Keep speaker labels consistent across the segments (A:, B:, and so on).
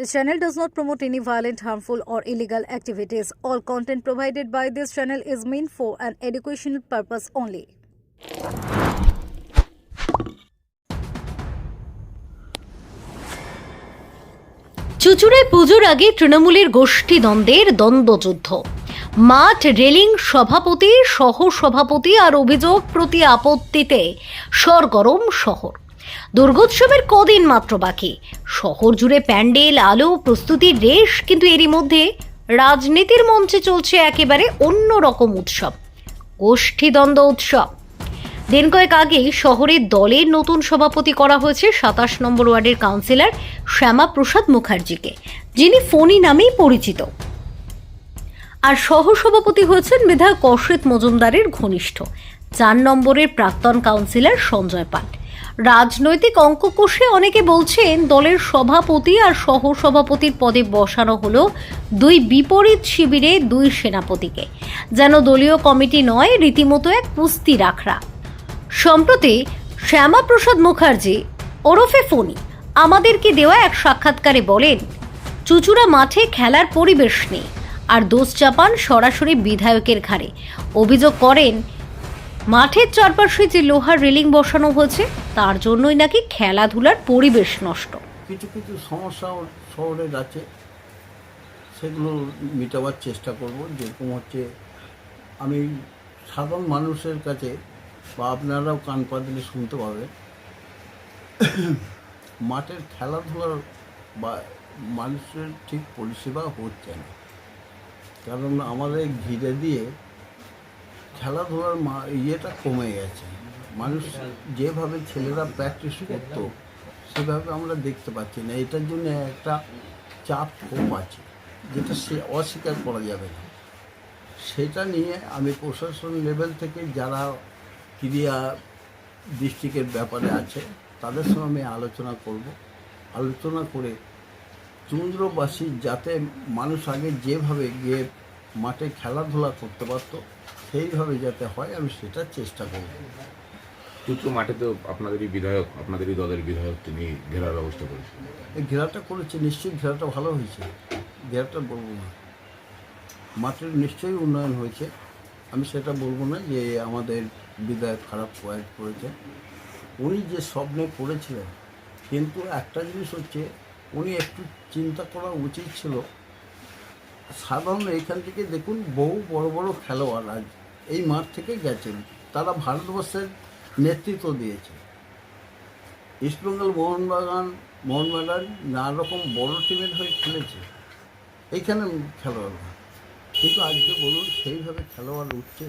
A: This channel does not promote any violent, harmful, or illegal activities. All content provided by this channel is meant for an educational purpose only.
B: চুচুড়ায় পুজোর আগে তৃণমূলের গোষ্ঠী দ্বন্দ্বের দ্বন্দ্বযুদ্ধ মাঠ railing সভাপতি সহ সভাপতি আর অভিযোগ প্রতি আপত্তিতে সরগরম শহর দুর্গোৎসবের কদিন মাত্র বাকি। শহর জুড়ে প্যান্ডেল, আলো প্রস্তুতির রেশ কিন্তু এরই মধ্যে রাজনীতির মঞ্চে চলছে একেবারে অন্য রকম উৎসব, গোষ্ঠীদ্বন্দ্ব উৎসব। দিন কয়েক আগেই শহরের দলের নতুন সভাপতি করা হয়েছে সাতাশ নম্বর ওয়ার্ডের কাউন্সিলর শ্যামা প্রসাদ মুখার্জিকে, যিনি ফণি নামেই পরিচিত। আর সহসভাপতি হয়েছেন বিধায়ক অশ্রিত মজুমদারের ঘনিষ্ঠ, চার নম্বরের প্রাক্তন কাউন্সিলর সঞ্জয় পাল। রাজনৈতিক অঙ্ক কষে অনেকে বলছেন দলের সভাপতি আর সহসভাপতির পদে বসানো হলো দুই বিপরীত শিবিরে দুই সেনাপতিকে। যেন দলীয় কমিটি নয়, রীতিমতো এক কুস্তি রাখরা। সম্প্রতি শ্যামাপ্রসাদ মুখার্জি ওরফে ফণি আমাদেরকে দেওয়া এক সাক্ষাৎকারে বলেন, চুচুড়া মাঠে খেলার পরিবেশ নেই, আর দোষ চাপান সরাসরি বিধায়কের ঘাড়ে। অভিযোগ করেন, মাঠের চারপাশে যে লোহার রেলিং বসানো হয়েছে তার জন্যই নাকি খেলাধুলার পরিবেশ নষ্ট।
C: কিছু কিছু সমস্যা শহরের আছে সেগুলো মেটাবার চেষ্টা করব। যেরকম হচ্ছে, আমি সাধারণ মানুষের কাছে বা আপনারাও কান পা দিলে শুনতে পাবেন মাঠের খেলাধুলার বা মানুষের ঠিক পরিষেবা হচ্ছে না। কারণ আমাদের ঘিরে দিয়ে খেলাধুলার ইয়েটা কমে গেছে। মানুষ যেভাবে ছেলেরা প্র্যাকটিস করতো, সেভাবে আমরা দেখতে পাচ্ছি না। এটার জন্য একটা চাপ কম আছে, যেটা সে অস্বীকার করা যাবে না। সেটা নিয়ে আমি প্রশাসন লেভেল থেকে যারা ক্রিয়া ডিস্ট্রিক্টের ব্যাপারে আছে, তাদের সঙ্গে আমি আলোচনা করব। আলোচনা করে চন্দ্রবাসী যাতে মানুষ আগে যেভাবে গিয়ে মাঠে খেলাধুলা করতে পারতো, সেইভাবে যাতে হয়, আমি সেটার চেষ্টা করব।
D: চুচু মাঠে তো আপনাদেরই বিধায়ক, আপনাদেরই দলের বিধায়ক তিনি ঘেরার ব্যবস্থা করেছেন
C: এই ঘেরাটা করেছে, নিশ্চয়ই ঘেরাটা ভালো হয়েছে। ঘেরাটা বলব না। মাঠের নিশ্চয়ই উন্নয়ন হয়েছে। আমি সেটা বলব না যে আমাদের বিধায়ক খারাপ প্রয়োগ করেছে। উনি যে স্বপ্নে করেছিলেন কিন্তু একটা জিনিস হচ্ছে, উনি একটু চিন্তা করা উচিত ছিল, সাধারণ এখান থেকে দেখুন, বহু বড় বড় খেলোয়াড় আজ এই মাঠ থেকে গেছেন। তারা ভারতবর্ষের নেতৃত্ব দিয়েছে। ইস্টবেঙ্গল মোহনবাগান মোহনবাগান নানা রকম বড় টিমের হয়ে খেলেছে। এইখানে খেলোয়াড় কিন্তু আজকে বলুন, সেইভাবে খেলোয়াড় উঠছে,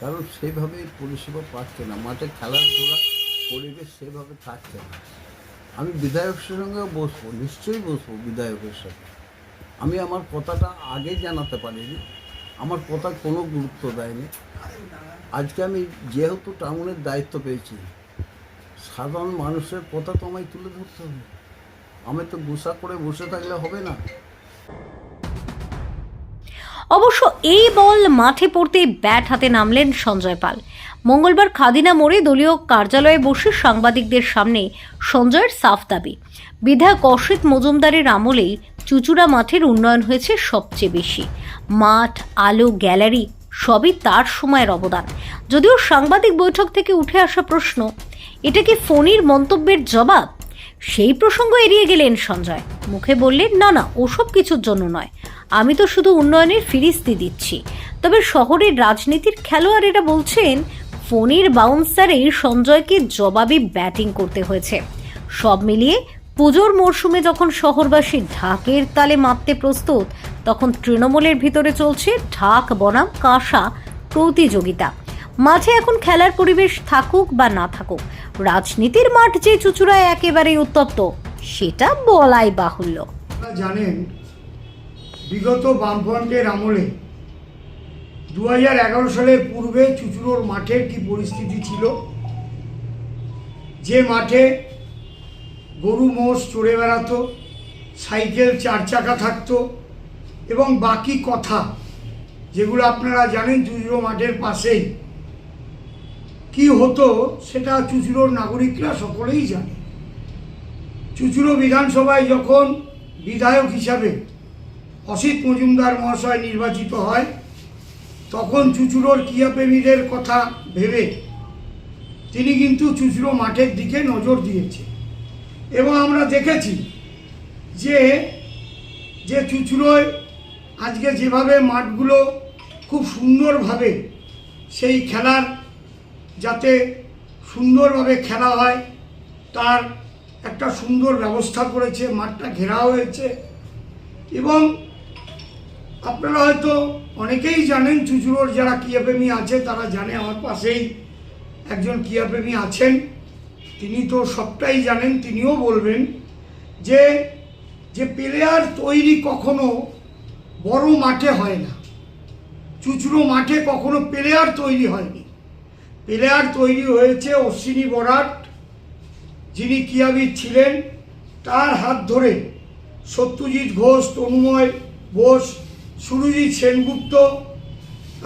C: কারণ সেইভাবে পরিষেবা পাচ্ছে না। মাঠে খেলাধুলা, পরিবেশ সেভাবে থাকছে না। আমি বিধায়কের সঙ্গে বসবো, নিশ্চয়ই বসবো বিধায়কের সাথে আমি আমার কথাটা আগে জানাতে পারিনি। আমার কথা কোনো গুরুত্ব দেয়নি। আজকে আমি যেহেতু টাউনের দায়িত্ব পেয়েছি, সাধারণ মানুষের কথা তো আমায় তুলে ধরতে হবে। আমি তো গুসা করে বসে থাকলে হবে না।
B: অবশ্য এই বল মাঠে পড়তে ব্যাট হাতে নামলেন সঞ্জয় পাল। মঙ্গলবার খাদিনা মোড়ে দলীয় কার্যালয়ে বসে সাংবাদিকদের সামনে সঞ্জয়ের সাফ দাবি। বিধায়ক অসিত মজুমদারের আমলেই চুচুড়া মাঠের উন্নয়ন হয়েছে সবচেয়ে বেশি। মাঠ, আলো, গ্যালারি সবই তার সময়ের অবদান। যদিও সাংবাদিক বৈঠক থেকে উঠে আসা প্রশ্ন, এটা কি ফণির মন্তব্যের জবাব? সেই প্রসঙ্গ এড়িয়ে গেলেন সঞ্জয়। মুখে বললেন, না না, ওসব কিছুর জন্য নয়। আমি তো শুধু উন্নয়নের ফিরিস্তি দিচ্ছি। তবে শহরের রাজনীতির খেলোয়াড়েরা বলছেন ফোনের বাউন্সারে সঞ্জয়কে জবাবি ব্যাটিং করতে হয়েছে। সব মিলিয়ে পুজোর মরশুমে যখন শহরবাসী ঢাকের তালে মারতে প্রস্তুত, তখন তৃণমূলের ভিতরে চলছে ঢাক, বনাম, কাঁসা প্রতিযোগিতা। মাঠে এখন খেলার পরিবেশ থাকুক বা না থাকুক, রাজনীতির মাঠ যে চুচুড়ায় একেবারেই উত্তপ্ত, সেটা বলাই বাহুল্য।
E: জানেন, বিগত বামফ্রন্টের আমলে দু হাজার এগারো সালের পূর্বে চুচুড়োর মাঠের কি পরিস্থিতি ছিল? যে মাঠে গরু মোষ চড়ে বেড়াতো, সাইকেল চার চাকা থাকতো এবং বাকি কথা যেগুলো আপনারা জানেন চুচুড়ো মাঠের পাশেই, কি হতো সেটা চুচুড়োর নাগরিকরা সকলেই জানে। চুচুড়ো বিধানসভায় যখন বিধায়ক হিসাবে অসিত মজুমদার মহাশয় নির্বাচিত হয়, তখন চুচুড়োর ক্রিয়াপ্রেমীদের কথা ভেবে তিনি কিন্তু চুচুড়ো মাঠের দিকে নজর দিয়েছে এবং আমরা দেখেছি যে যে চুচুড়োয় আজকে যেভাবে মাঠগুলো খুব সুন্দরভাবে সেই খেলার যাতে সুন্দরভাবে খেলা হয়, তার একটা সুন্দর ব্যবস্থা করেছে, মাঠটা ঘেরা হয়েছে। এবং আপনারা হয়তো অনেকেই জানেন চুচুড়োর যারা ক্রিয়াপ্রেমী আছে, তারা জানে আমার পাশেই একজন ক্রিয়াপ্রেমী আছেন। তিনি তো সবটাই জানেন, তিনিও বলবেন যে যে প্লেয়ার তৈরি কখনো বড় মাঠে হয় না। চুচুড়ো মাঠে কখনো প্লেয়ার তৈরি হয়নি। প্লেয়ার তৈরি হয়েছে অশ্বিনী বরাট, যিনি ক্রীড়াবিদ ছিলেন। তার হাত ধরে সত্যজিৎ ঘোষ, তনুময় বোস সুরজিৎ সেনগুপ্ত,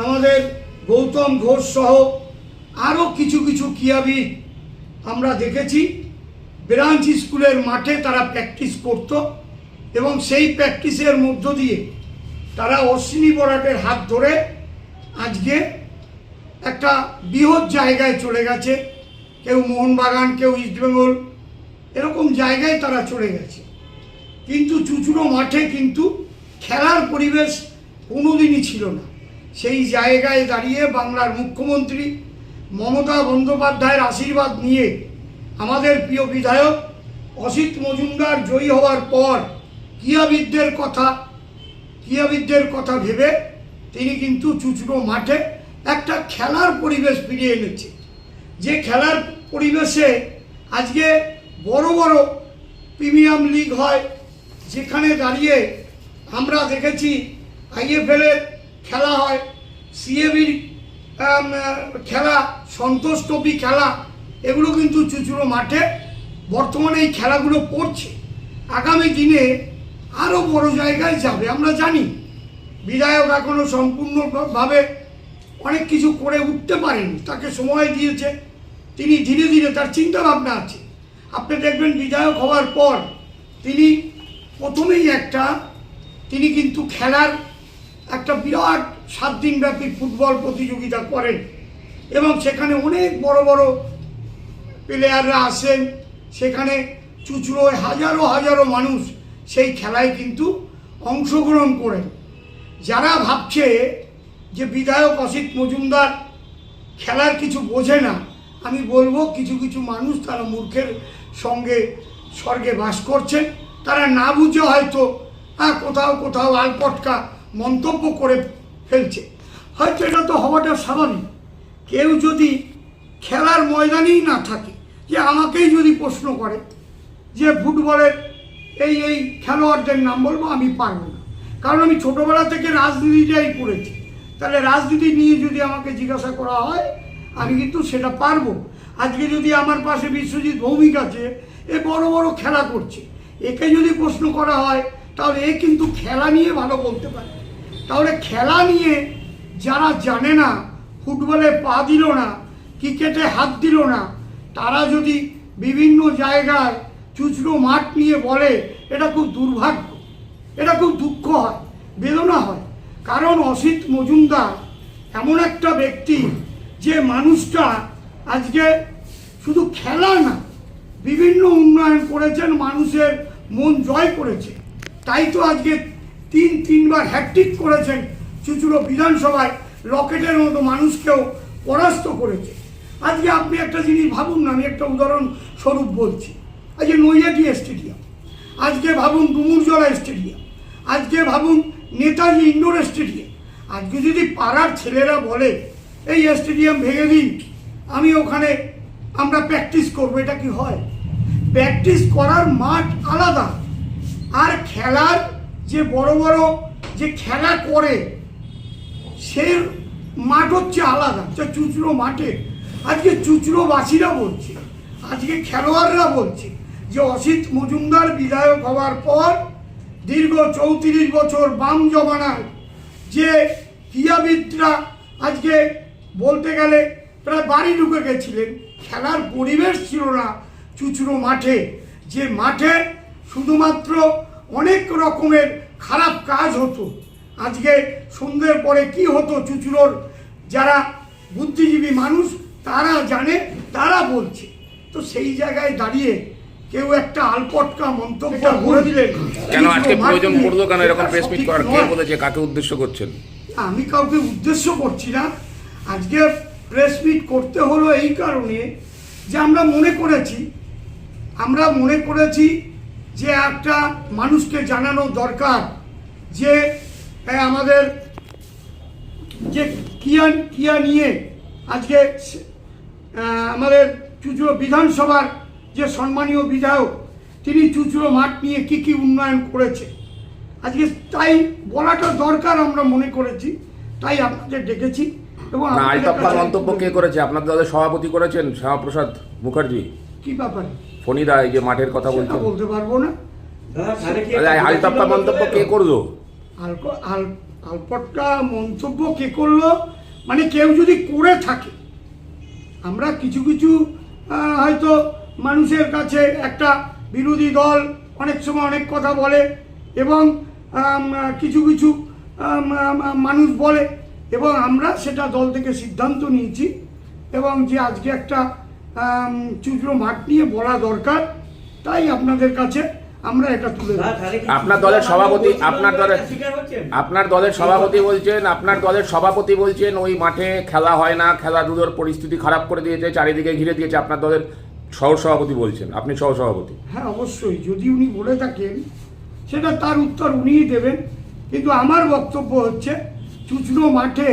E: আমাদের গৌতম ঘোষ সহ আরও কিছু কিছু ক্রীড়াবিদ আমরা দেখেছি ব্রাঞ্চ স্কুলের মাঠে তারা প্র্যাকটিস করত এবং সেই প্র্যাকটিসের মধ্য দিয়ে তারা অশ্বিনী বরাটের হাত ধরে আজকে একটা বৃহৎ জায়গায় চলে গেছে। কেউ মোহনবাগান, কেউ ইস্টবেঙ্গল এরকম জায়গায় তারা চলে গেছে। কিন্তু চুচুড়ো মাঠে কিন্তু খেলার পরিবেশ কোনোদিনই ছিল না। সেই জায়গায় দাঁড়িয়ে বাংলার মুখ্যমন্ত্রী মমতা বন্দ্যোপাধ্যায়ের আশীর্বাদ নিয়ে আমাদের প্রিয় বিধায়ক অসিত মজুমদার জয়ী হওয়ার পর ক্রীড়াবিদদের কথা ক্রীড়াবিদদের কথা ভেবে তিনি কিন্তু চুচুড়ো মাঠে একটা খেলার পরিবেশ ফিরিয়ে এনেছে। যে খেলার পরিবেশে আজকে বড় বড় প্রিমিয়াম লিগ হয়, যেখানে দাঁড়িয়ে আমরা দেখেছি আইএফএলের খেলা হয় সিএবির খেলা, সন্তোষ ট্রফি খেলা, এগুলো কিন্তু চুচুড়ো মাঠে বর্তমানে এই খেলাগুলো পড়ছে। আগামী দিনে আরও বড় জায়গায় যাবে, আমরা জানি। বিধায়ক এখনও সম্পূর্ণভাবে অনেক কিছু করে উঠতে পারেনি, তাকে সময় দিয়েছে। তিনি ধীরে ধীরে তার চিন্তা ভাবনা আছে। আপনি দেখবেন বিধায়ক হওয়ার পর তিনি প্রথমেই একটা, তিনি কিন্তু খেলার একটা বিরাট সাত দিনব্যাপী ফুটবল প্রতিযোগিতা করেন এবং সেখানে অনেক বড় বড় প্লেয়াররা আসেন। সেখানে চুচুড়োয় হাজারো হাজারো মানুষ সেই খেলায় কিন্তু অংশগ্রহণ করেন। যারা ভাবছে যে বিধায়ক অসিত মজুমদার খেলার কিছু বোঝে না, আমি বলব কিছু কিছু মানুষ তারা মূর্খের সঙ্গে স্বর্গে বাস করছেন। তারা না বুঝে হয়তো হ্যাঁ কোথাও কোথাও আলপটকা মন্তব্য করে ফেলছে হয়তো এটা তো হওয়াটা স্বাভাবিক। কেউ যদি খেলার ময়দানেই না থাকে, যে আমাকেই যদি প্রশ্ন করে যে ফুটবলের এই এই খেলোয়াড়দের নাম বলব, আমি পারব না। কারণ আমি ছোটোবেলা থেকে রাজনীতিটাই করেছি। তাহলে রাজনীতি নিয়ে যদি আমাকে জিজ্ঞাসা করা হয়, আমি কিন্তু সেটা পারব। আজকে যদি আমার পাশে বিশ্বজিৎ ভৌমিক আছে, এ বড় বড় খেলা করছে, একে যদি প্রশ্ন করা হয়, তাহলে এ কিন্তু খেলা নিয়ে ভালো বলতে পারে। তাহলে খেলা নিয়ে যারা জানে না, ফুটবলে পা দিল না, ক্রিকেটে হাত দিল না, তারা যদি বিভিন্ন জায়গায় চুচড়ো মাঠ নিয়ে বলে, এটা খুব দুর্ভাগ্য, এটা খুব দুঃখ হয়, বেদনা হয়। কারণ অসিত মজুমদার এমন একটা ব্যক্তি যে মানুষটা আজকে শুধু খেলা না, বিভিন্ন উন্নয়ন করেছেন, মানুষের মন জয় করেছে। তাই তো আজকে তিন তিনবার হ্যাট্রিক করেছেন চুচুড়ো বিধানসভায়, রকেটের মতো মানুষকেও পরাস্ত করেছে। আজকে আপনি একটা জিনিস ভাবুন না, আমি একটা উদাহরণ স্বরূপ বলছি। আজকে নৈয়াটি স্টেডিয়াম, আজকে ভাবুন ডুমুরজলা স্টেডিয়াম, আজকে ভাবুন নেতাজি ইন্ডোর স্টেডিয়াম। আজকে যদি পাড়ার ছেলেরা বলে, এই স্টেডিয়াম ভেঙে দিন, আমি ওখানে আমরা প্র্যাকটিস করব এটা কি হয়? প্র্যাকটিস করার মাঠ আলাদা। আর খেলার যে বড় বড় যে খেলা করে, সে মাঠ হচ্ছে আলাদা যে চুচড়ো মাঠে। আজকে চুচড়োবাসীরা বলছে, আজকে খেলোয়াড়রা বলছে যে অসিত মজুমদার বিধায়ক হওয়ার পর দীর্ঘ চৌত্রিশ বছর বাম জমানায় যে ক্রীড়াবিদরা আজকে বলতে গেলে প্রায় বাড়ি ঢুকে গেছিলেন, খেলার পরিবেশ ছিল না চুচড়ো মাঠে। যে মাঠে শুধুমাত্র অনেক রকমের খারাপ কাজ হতো। আজকে সন্ধ্যের পরে কি হতো চুচুড়োর যারা বুদ্ধিজীবী মানুষ তারা জানে তারা বলছে। তো সেই জায়গায় দাঁড়িয়ে কেউ একটা আলপটকা মন্তব্য করে দিলেন।
D: কেন আজকে প্রয়োজন পড়ল কেন? এরকম প্রেস মিট করার কে বলেছে? কাকে উদ্দেশ্য করছেন?
E: আমি কাউকে উদ্দেশ্য করছি না। আজকে প্রেস মিট করতে হলো এই কারণে যে আমরা মনে করেছি আমরা মনে করেছি যে একটা মানুষকে জানানো দরকার যে আমাদের যে কিয়া কিয়া নিয়ে আজকে আমাদের চুচুড়ো বিধানসভার যে সম্মানীয় বিধায়ক তিনি চুচুড়ো মাঠ নিয়ে কি কি উন্নয়ন করেছে। আজকে তাই বলাটা দরকার আমরা মনে করেছি তাই আপনাদের ডেকেছি এবং
D: মন্তব্য কে করেছে? আপনার দলের সভাপতি করেছেন শ্যামাপ্রসাদ মুখার্জি।
E: কি ব্যাপারে?
D: ফণিদা এই যে মাঠের কথা
E: সেটা
D: বলছেন।
E: বলতে পারব না।
D: আলতাপ্পা মন্তব্য কে করল?
E: আলকো আলপটকা মন্তব্য কে করল? মানে কেউ যদি করে থাকে আমরা কিছু কিছু হয়তো মানুষের কাছে একটা বিরোধী দল অনেক সময় অনেক কথা বলে এবং কিছু কিছু মানুষ বলে এবং আমরা সেটা দল থেকে সিদ্ধান্ত নিয়েছি এবং যে আজকে একটা চুচড়ো মাঠ নিয়ে বলা দরকার। তাই আপনাদের কাছে আমরা এটা তুলে।
D: আপনার দলের সভাপতি আপনার দলের আপনার দলের সভাপতি বলছেন আপনার দলের সভাপতি বলছেন ওই মাঠে খেলা হয় না খেলাধুলোর পরিস্থিতি খারাপ করে দিয়েছে চারিদিকে ঘিরে দিয়েছে আপনার দলের সহ সভাপতি বলছেন আপনি সহ সভাপতি
E: হ্যাঁ অবশ্যই যদি উনি বলে থাকেন সেটা তার উত্তর উনিই দেবেন। কিন্তু আমার বক্তব্য হচ্ছে চুচড়ো মাঠে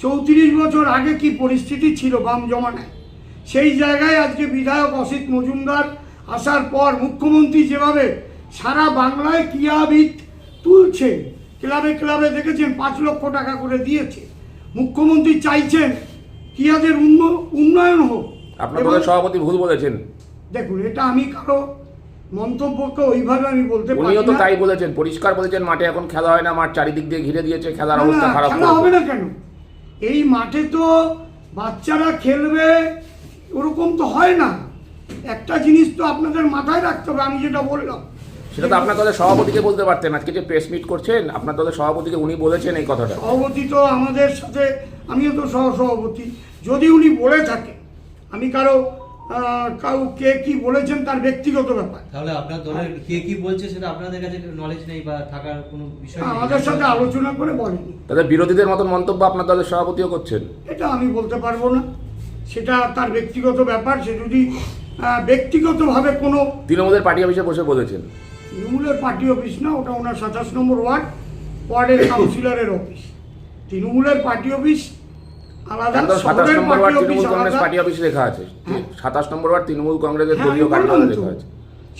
E: চৌত্রিশ বছর আগে কি পরিস্থিতি ছিল বাম জমানায়? সেই জায়গায় আজকে বিধায়ক অসিত মজুমদার আসার পর মুখ্যমন্ত্রী যেভাবে সারা বাংলায় ক্রিয়াবিদ তুলছে ক্লাবে ক্লাবে দেখেছেন পাঁচ লক্ষ টাকা করে দিয়েছে। মুখ্যমন্ত্রী চাইছেন ক্রিয়াদের উন্ন- উন্নয়ন হোক।
D: আপনার সভাপতি ভুল বলেছেন।
E: দেখুন এটা আমি কারও মন্তব্যকে ওইভাবে আমি বলতে পারি
D: উনিও তো তাই বলেছেন পরিষ্কার বলেছেন মাঠে এখন খেলা হয় না মাঠ চারিদিক দিয়ে ঘিরে দিয়েছে খেলার অবস্থা খারাপ
E: খেলা হবে না কেন? এই মাঠে তো বাচ্চারা খেলবে ওরকম তো হয় না। একটা জিনিস তো আপনাদের মাথায় রাখতে হবে আমি যেটা বললাম।
D: সেটা তো আপনার দলের সভাপতিকে বলতে পারতেন আজকে যে প্রেস মিট করছেন আপনার দলের সভাপতিকে উনি বলেছেন এই কথাটা।
E: সভাপতি তো আমাদের সাথে আমিও তো সহ সভাপতি যদি উনি বলে থাকেন আমি কারও কাউ কে কি বলেছেন তার ব্যক্তিগত ব্যাপার।
F: তাহলে আপনার দলের কে কি বলছে সেটা আপনাদের কাছে নলেজ নেই বা থাকার কোনো বিষয়
E: আমাদের সাথে আলোচনা করে বলেনি।
D: তাদের বিরোধীদের মতন মন্তব্য আপনার দলের সভাপতিও করছেন।
E: এটা আমি বলতে পারব না। সেটা তার ব্যক্তিগত ব্যাপার সে যদি ব্যক্তিগতভাবে কোনো
D: তৃণমূলের পার্টি অফিসে বসে বলেছেন।
E: তৃণমূলের পার্টি অফিস না ওটা ওনার সাতাশ নম্বর ওয়ার্ড ওয়ার্ডের কাউন্সিলরের অফিস। তৃণমূলের পার্টি অফিস আলাদা
D: সাতাশ number ward
E: party
D: Trinamool Congress party office লেখা আছে।
E: হ্যাঁ।
D: সাতাশ নম্বর ওয়ার্ড তৃণমূল কংগ্রেসের
E: হ্যাঁ,
D: দলীয় কার্যালয়ে। লেখা আছে।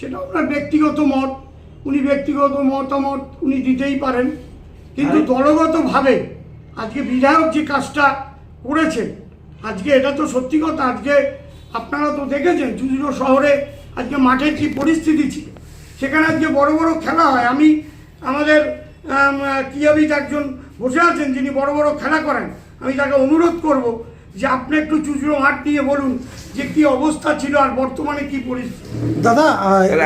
E: সেটা ওনার ব্যক্তিগত মত উনি ব্যক্তিগত মতামত উনি দিতেই পারেন। কিন্তু দলগতভাবে আজকে বিধায়ক যে কাজটা করেছেন আজকে এটা তো সত্যি কথা আজকে আপনারা তো দেখেছেন চুজুড়ো শহরে আজকে মাঠের কি পরিস্থিতি ছিল। সেখানে আজকে বড় বড় খেলা হয়। আমি আমাদের আম, ক্রীড়াবিদ একজন বসে আছেন যিনি বড় বড় খেলা করেন। আমি তাকে অনুরোধ করব যে আপনি একটু চুচুড়ো মাঠ নিয়ে বলুন যে কি অবস্থা ছিল আর বর্তমানে কি পরিস্থিতি।
G: দাদা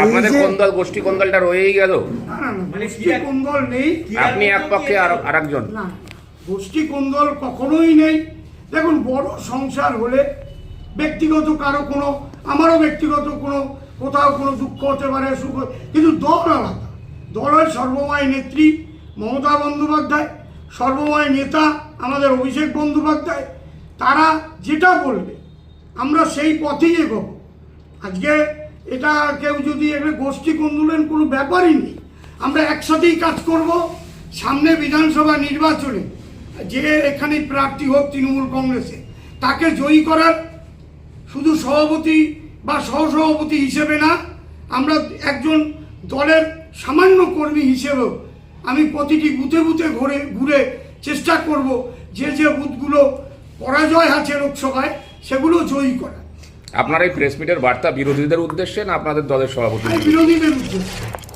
D: আপনাদের কোন দল গোষ্ঠী কোন দলটা রয়েই গেল?
F: মানে
E: গোষ্ঠী
F: কি এক-
E: কোন্দল নেই।
D: আপনি এক পক্ষে আর একজন
E: না গোষ্ঠী কোন্দল কখনোই নেই। দেখুন, বড় সংসার হলে ব্যক্তিগত কারও কোনো, আমারও ব্যক্তিগত কোনো, কোথাও কোনো দুঃখ হতে পারে, সুখ কিন্তু দল আলাদা। দলের সর্বময় নেত্রী মমতা বন্দ্যোপাধ্যায়, সর্বময় নেতা আমাদের অভিষেক বন্দ্যোপাধ্যায়, তারা যেটা বলবে, আমরা সেই পথেই এগোব। আজকে এটা কেউ যদি একটা গোষ্ঠী কন্দুলেন কোনো ব্যাপারই নেই, আমরা একসাথেই কাজ করব, সামনে বিধানসভা নির্বাচনে। যে এখানে প্রার্থী হোক তৃণমূল কংগ্রেসে তাকে জয়ী করার শুধু সভাপতি বা সহসভাপতি হিসেবে না আমরা একজন দলের সামান্য কর্মী হিসেবেও আমি প্রতিটি বুথে বুথে ঘুরে ঘুরে চেষ্টা করব যে যে বুথগুলো পরাজয় আছে লোকসভায় সেগুলো জয়ী করা
D: আপনার এই প্রেস মিটের বার্তা বিরোধীদের উদ্দেশ্যে না আপনাদের দলের সভাপতি
E: বিরোধীদের উদ্দেশ্যে।